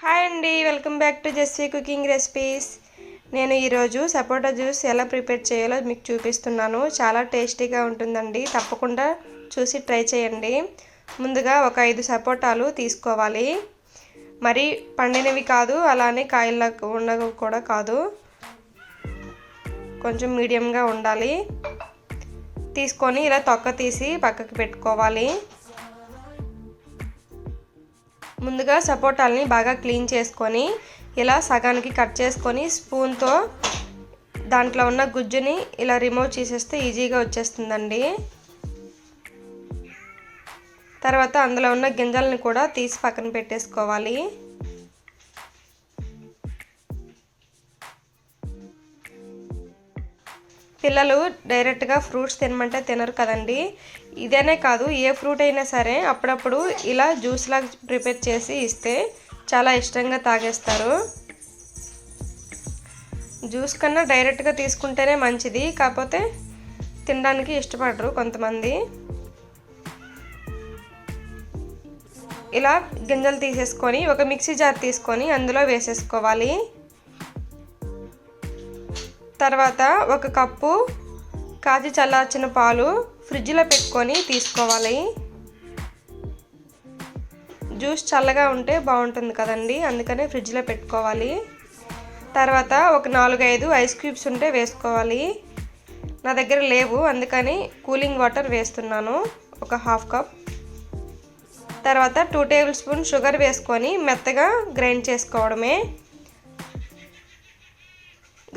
Hi అండి welcome back to Jasvi cooking recipes. నేను ఈరోజు సపోటా జ్యూస్ ఎలా ప్రిపేర్ చేయాలో మీకు చూపిస్తున్నాను. చాలా టేస్టీగా ఉంటుందండి. తప్పకుండా చూసి ట్రై చేయండి. ముందుగా ఒక ఐదు సపోటాలు తీసుకోవాలి. మరి పండినవి కాదు అలానే కాయల ఉండవు కూడా కాదు. కొంచెం మీడియంగా ఉండాలి. తీసుకొని ఇలా తొక్క తీసి పక్కకి పెట్టుకోవాలి. ముందుగా సపోటాలని బాగా క్లీన్ చేసుకొని ఇలా సగానికి కట్ చేసుకొని స్పూన్తో దాంట్లో ఉన్న గుజ్జుని ఇలా రిమూవ్ చేసేస్తే ఈజీగా వచ్చేస్తుందండి. తర్వాత అందులో ఉన్న గింజల్ని కూడా తీసి పక్కన పెట్టేసుకోవాలి. పిల్లలు డైరెక్ట్గా ఫ్రూట్స్ తినమంటే తినరు కదండి. ఇదేనే కాదు ఏ ఫ్రూట్ అయినా సరే అప్పుడప్పుడు ఇలా జ్యూస్ లాగా ప్రిపేర్ చేసి ఇస్తే చాలా ఇష్టంగా తాగేస్తారు. జ్యూస్ కన్నా డైరెక్ట్గా తీసుకుంటేనే మంచిది కాకపోతే తినడానికి ఇష్టపడరు కొంతమంది. ఇలా గింజలు తీసేసుకొని ఒక మిక్సీ జార్ తీసుకొని అందులో వేసేసుకోవాలి. తర్వాత ఒక కప్పు కాచి చల్లార్చిన పాలు ఫ్రిడ్జ్లో పెట్టుకొని తీసుకోవాలి. జ్యూస్ చల్లగా ఉంటే బాగుంటుంది కదండి అందుకనే ఫ్రిడ్జ్లో పెట్టుకోవాలి. తర్వాత ఒక నాలుగైదు ఐస్ క్యూబ్స్ ఉంటే వేసుకోవాలి. నా దగ్గర లేవు అందుకని కూలింగ్ వాటర్ వేస్తున్నాను ఒక హాఫ్ కప్. తర్వాత టూ టేబుల్ స్పూన్ షుగర్ వేసుకొని మెత్తగా గ్రైండ్ చేసుకోవడమే.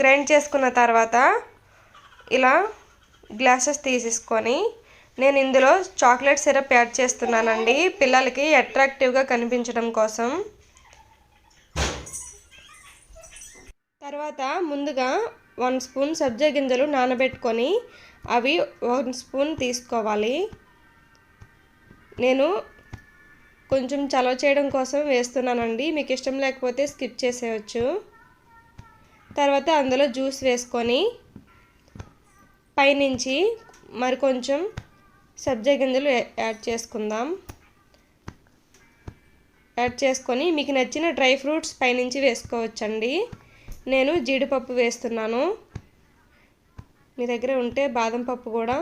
గ్రైండ్ చేసుకున్న తర్వాత ఇలా గ్లాసెస్ తీసేసుకొని నేను ఇందులో చాక్లెట్ సిరప్ యాడ్ చేస్తున్నానండి. పిల్లలకి అట్రాక్టివ్గా కనిపించడం కోసం. తర్వాత ముందుగా వన్ స్పూన్ సబ్జా గింజలు నానబెట్టుకొని అవి వన్ స్పూన్ తీసుకోవాలి. నేను కొంచెం చలవ చేయడం కోసం వేస్తున్నానండి. మీకు ఇష్టం లేకపోతే స్కిప్ చేసేయచ్చు. తర్వాత అందులో జ్యూస్ వేసుకొని పైనుంచి మరి కొంచెం సబ్జా గింజలు యాడ్ చేసుకుందాం. యాడ్ చేసుకొని మీకు నచ్చిన డ్రై ఫ్రూట్స్ పైనుంచి వేసుకోవచ్చండి. నేను జీడిపప్పు వేస్తున్నాను. మీ దగ్గర ఉంటే బాదం పప్పు కూడా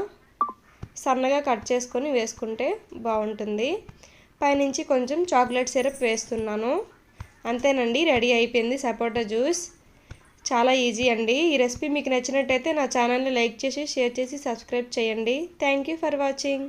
సన్నగా కట్ చేసుకొని వేసుకుంటే బాగుంటుంది. పైనుంచి కొంచెం చాక్లెట్ సిరప్ వేస్తున్నాను. అంతేనండి రెడీ అయిపోయింది సపోటా జ్యూస్. చాలా ఈజీ అండి. ఈ రెసిపీ మీకు నచ్చినట్టయితే నా ఛానల్ని లైక్ చేసి షేర్ చేసి సబ్స్క్రైబ్ చేయండి. Thank you for watching